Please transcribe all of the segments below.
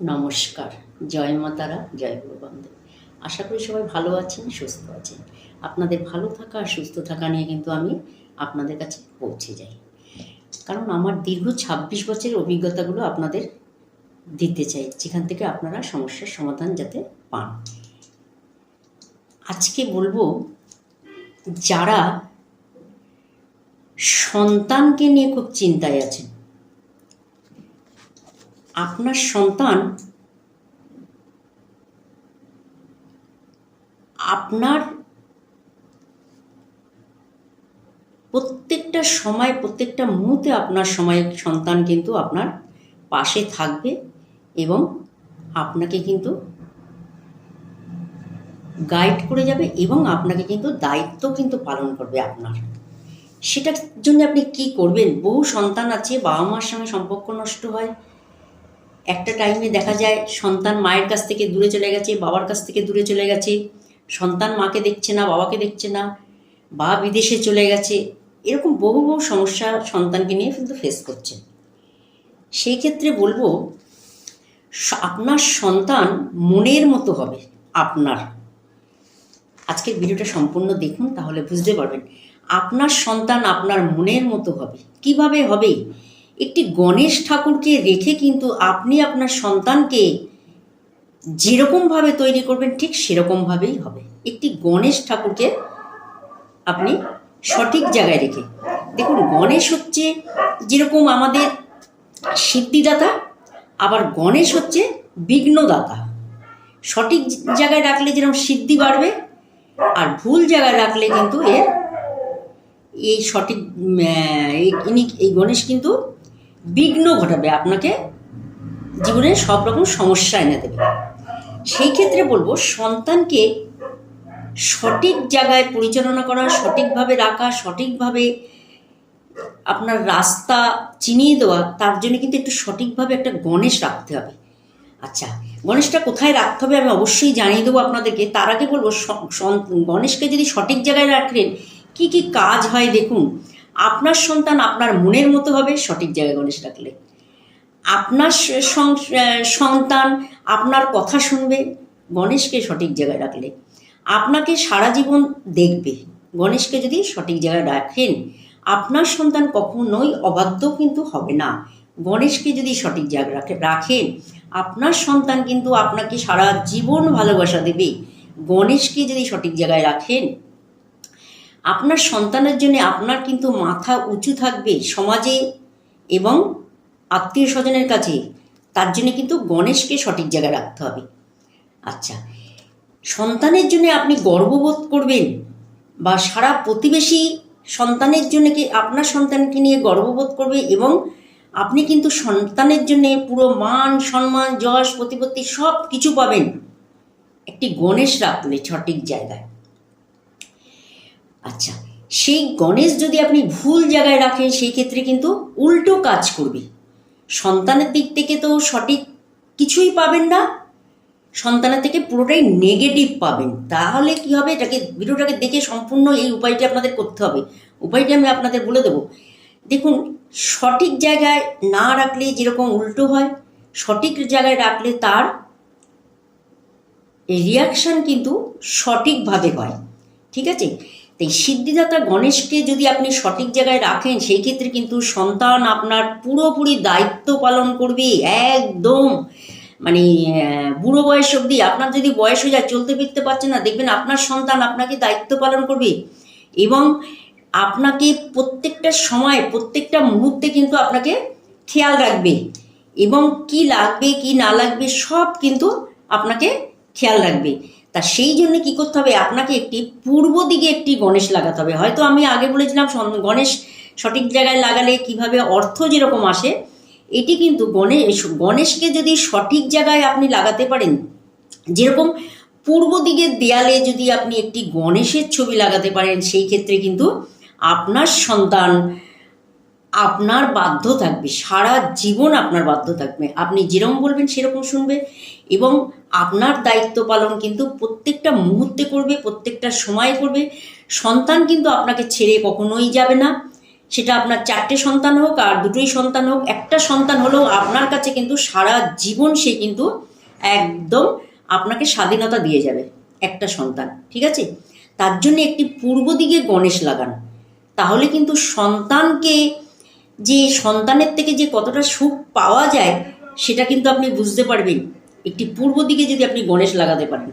নমস্কার। জয় মাতারা জয় গুরুবন্দে। আশা করি সবাই ভালো আছেন, সুস্থ আছেন। আপনাদের ভালো থাকা আর সুস্থ থাকা নিয়ে কিন্তু আমি আপনাদের কাছে পৌঁছে যাই। কারণ আমার দীর্ঘ ছাব্বিশ বছরের অভিজ্ঞতাগুলো আপনাদের দিতে চাই, যেখান থেকে আপনারা সমস্যার সমাধান যাতে পান। আজকে বলব, যারা সন্তানকে নিয়ে খুব চিন্তায় আছেন আপনার সন্তান আপনার প্রত্যেকটা সময়, প্রত্যেকটা মুহূর্তে আপনার সময় সন্তান কিন্তু আপনার পাশে থাকবে এবং আপনাকে কিন্তু গাইড করে যাবে এবং আপনাকে কিন্তু দায়িত্ব কিন্তু পালন করবে আপনার। সেটার জন্য আপনি কি করবেন? বহু সন্তান আছে বাবা মার সঙ্গে সম্পর্ক নষ্ট হয় একটা টাইমে দেখা যায় সন্তান মায়ের কাছ থেকে দূরে চলে গেছে, বাবার কাছ থেকে দূরে চলে গেছে। সন্তান মাকে দেখছে না, বাবাকে দেখছে না, বা বিদেশে চলে গেছে। এরকম বহু বহু সমস্যা সন্তানকে নিয়ে কিন্তু ফেস করছে। সেই ক্ষেত্রে বলব আপনার সন্তান মনের মতো হবে, আপনার। আজকের ভিডিওটা সম্পূর্ণ দেখুন, তাহলে বুঝতে পারবেন। আপনার সন্তান আপনার মনের মতো হবে। কীভাবে হবে? একটি গণেশ ঠাকুরকে রেখে কিন্তু আপনি আপনার সন্তানকে যেরকমভাবে তৈরি করবেন, ঠিক সেরকমভাবেই হবে। একটি গণেশ ঠাকুরকে আপনি সঠিক জায়গায় রেখে। দেখুন, গণেশ হচ্ছে যেরকম আমাদের সিদ্ধিদাতা, আবার গণেশ হচ্ছে বিঘ্নদাতা। সঠিক জায়গায় রাখলে যেরকম সিদ্ধি বাড়বে, আর ভুল জায়গায় রাখলে কিন্তু এর এই সঠিক ইনি, এই গণেশ কিন্তু বিঘ্ন ঘটাবে, আপনাকে জীবনে সব রকম সমস্যা এনে দেবে। সেই ক্ষেত্রে বলব, সন্তানকে সঠিক জায়গায় পরিচালনা করা, সঠিকভাবে রাখা, সঠিকভাবে আপনার রাস্তা চিনিয়ে দেওয়া, তার জন্য কিন্তু একটু সঠিকভাবে একটা গণেশ রাখতে হবে। আচ্ছা গণেশটা কোথায় রাখতে হবে আমি অবশ্যই জানিয়ে দেবো আপনাদেরকে। তার আগে বলব গণেশকে যদি সঠিক জায়গায় রাখলেন, কি কি কাজ হয় দেখুন। আপনার সন্তান আপনার মনের মতো হবে, সঠিক জায়গায় গণেশ রাখলে আপনার সন্তান আপনার কথা শুনবে, গণেশকে সঠিক জায়গায় রাখলে আপনাকে সারা জীবন দেখবে, গণেশকে যদি সঠিক জায়গায় রাখেন, আপনার সন্তান কখনোই অবাধ্য কিন্তু হবে না। গণেশকে যদি সঠিক জায়গায় রাখে, রাখেন, আপনার সন্তান কিন্তু আপনাকে সারা জীবন ভালোবাসা দেবে। গণেশকে যদি সঠিক জায়গায় রাখেন আপনার সন্তানের জন্য আপনার কিন্তু মাথা উঁচু থাকবে সমাজে এবং আত্মীয় স্বজনের কাছে, তার জন্য কিন্তু গণেশকে সঠিক জায়গায় রাখতে হবে। আচ্ছা সন্তানের জন্য আপনি গর্ববোধ করবেন বা সারা প্রতিবেশী সন্তানের জন্য কি আপনার সন্তানকে নিয়ে গর্ববোধ করবে এবং আপনি কিন্তু সন্তানের জন্য পুরো মান, সম্মান, যশ, প্রতিপত্তি সব কিছু পাবেন। একটি গণেশ রাখলে সঠিক জায়গায়। আচ্ছা সেই গণেশ যদি আপনি ভুল জায়গায় রাখেন, সেই ক্ষেত্রে কিন্তু উল্টো কাজ করবে। সন্তানের দিক থেকে তো সঠিক কিছুই পাবেন না, সন্তানের থেকে পুরোটাই নেগেটিভ পাবেন। তাহলে কি হবে? এটাকে, ভিডিওটাকে দেখে সম্পূর্ণ এই উপায়টি আপনাদের করতে হবে। উপায়টি আমি আপনাদের বলে দেবো। দেখুন, সঠিক জায়গায় না রাখলে যেরকম উল্টো হয়, সঠিক জায়গায় রাখলে তার রিয়াকশান কিন্তু সঠিকভাবে হয়। ঠিক আছে? তাই সিদ্ধিদাতা গণেশকে যদি আপনি সঠিক জায়গায় রাখেন, সেই ক্ষেত্রে কিন্তু সন্তান আপনার পুরোপুরি দায়িত্ব পালন করবে একদম। মানে বুড়ো বয়স অবধি। আপনার যদি বয়স হয়ে যায়, চলতে ফিরতে পারছে না, দেখবেন আপনার সন্তান আপনাকে দায়িত্ব পালন করবে। এবং আপনাকে প্রত্যেকটা সময়, প্রত্যেকটা মুহূর্তে কিন্তু আপনাকে খেয়াল রাখবে। এবং কি লাগবে, কি না লাগবে, সব কিন্তু আপনাকে খেয়াল রাখবে। তা সেই জন্য কি করতে হবে? আপনাকে একটি পূর্ব দিকে একটি গণেশ লাগাতে হবে। হয়তো আমি আগে বলেছিলাম গণেশ সঠিক জায়গায় লাগালে কীভাবে অর্থ যেরকম আসে, এটি কিন্তু গণেশ গণেশকে যদি সঠিক জায়গায় আপনি লাগাতে পারেন, যেরকম পূর্ব দিকের দেয়ালে যদি আপনি একটি গণেশের ছবি লাগাতে পারেন, সেই ক্ষেত্রে কিন্তু আপনার সন্তান আপনার বাধ্য থাকবে, সারা জীবন আপনার বাধ্য থাকবে। আপনি যেরকম বলবেন সেরকম শুনবে এবং আপনার দায়িত্ব পালন কিন্তু প্রত্যেকটা মুহূর্তে করবে, প্রত্যেকটা সময় করবে। সন্তান কিন্তু আপনাকে ছেড়ে কখনোই যাবে না। সেটা আপনার চারটে সন্তান হোক আর দুটোই সন্তান হোক, একটা সন্তান হলেও আপনার কাছে কিন্তু সারা জীবন সে কিন্তু একদম আপনাকে স্বাধীনতা দিয়ে যাবে, একটা সন্তান, ঠিক আছে? তার জন্য একটি পূর্ব দিকে গণেশ লাগান। তাহলে কিন্তু সন্তানকে যে সন্তানের থেকে যে কতটা সুখ পাওয়া যায়, সেটা কিন্তু আপনি বুঝতে পারবেন। একটি পূর্ব দিকে যদি আপনি গণেশ লাগাতে পারেন,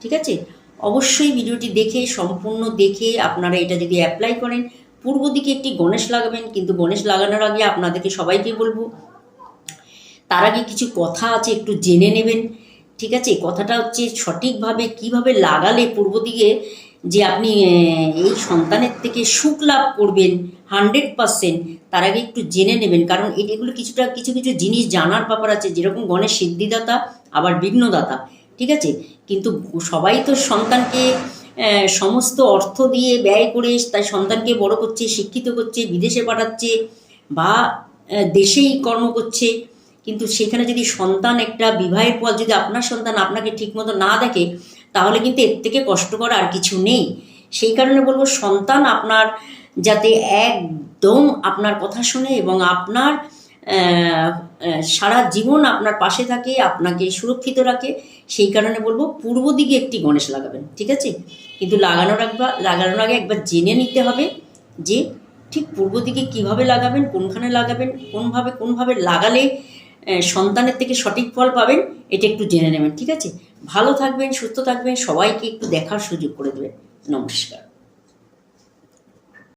ঠিক আছে? অবশ্যই ভিডিওটি দেখে, সম্পূর্ণ দেখে আপনারা এটা যদি অ্যাপ্লাই করেন, পূর্ব দিকে একটি গণেশ লাগাবেন, কিন্তু গণেশ লাগানোর আগে আপনাদেরকে সবাইকে বলব, তার আগে কিছু কথা আছে, একটু জেনে নেবেন, ঠিক আছে? কথাটা হচ্ছে সঠিকভাবে কীভাবে লাগালে পূর্ব দিকে যে আপনি এই সন্তানের থেকে সুখ লাভ করবেন হান্ড্রেড পারসেন্ট, তার আগে একটু জেনে নেবেন। কারণ এগুলো কিছুটা, কিছু কিছু জিনিস জানার ব্যাপার আছে। যেরকম গণেশ সিদ্ধিদাতা, আবার বিঘ্নদাতা, ঠিক আছে? কিন্তু সবাই তো সন্তানকে সমস্ত অর্থ দিয়ে ব্যয় করে তাই সন্তানকে বড় করছে, শিক্ষিত করছে, বিদেশে পাঠাচ্ছে বা দেশেই কর্ম করছে। কিন্তু সেখানে যদি সন্তান একটা বিবাহের পর যদি আপনার সন্তান আপনাকে ঠিকমতো না দেখে তাহলে কিন্তু এর থেকে কষ্টকর আর কিছু নেই। সেই কারণে বলব, সন্তান আপনার যাতে একদম আপনার কথা শুনে এবং আপনার সারা জীবন আপনার পাশে থাকে, আপনাকে সুরক্ষিত রাখে, সেই কারণে বলব পূর্ব দিকে একটি গণেশ লাগাবেন, ঠিক আছে? কিন্তু লাগানোর একবার, লাগানোর আগে একবার জেনে নিতে হবে যে ঠিক পূর্ব দিকে কীভাবে লাগাবেন, কোনখানে লাগাবেন, কোনভাবে কোনভাবে লাগালে সন্তানের থেকে সঠিক ফল পাবেন, এটা একটু জেনে নেবেন, ঠিক আছে? ভালো থাকবেন সুস্থ থাকবেন সবাইকে একটু দেখার সুযোগ করে দেবেন। নমস্কার।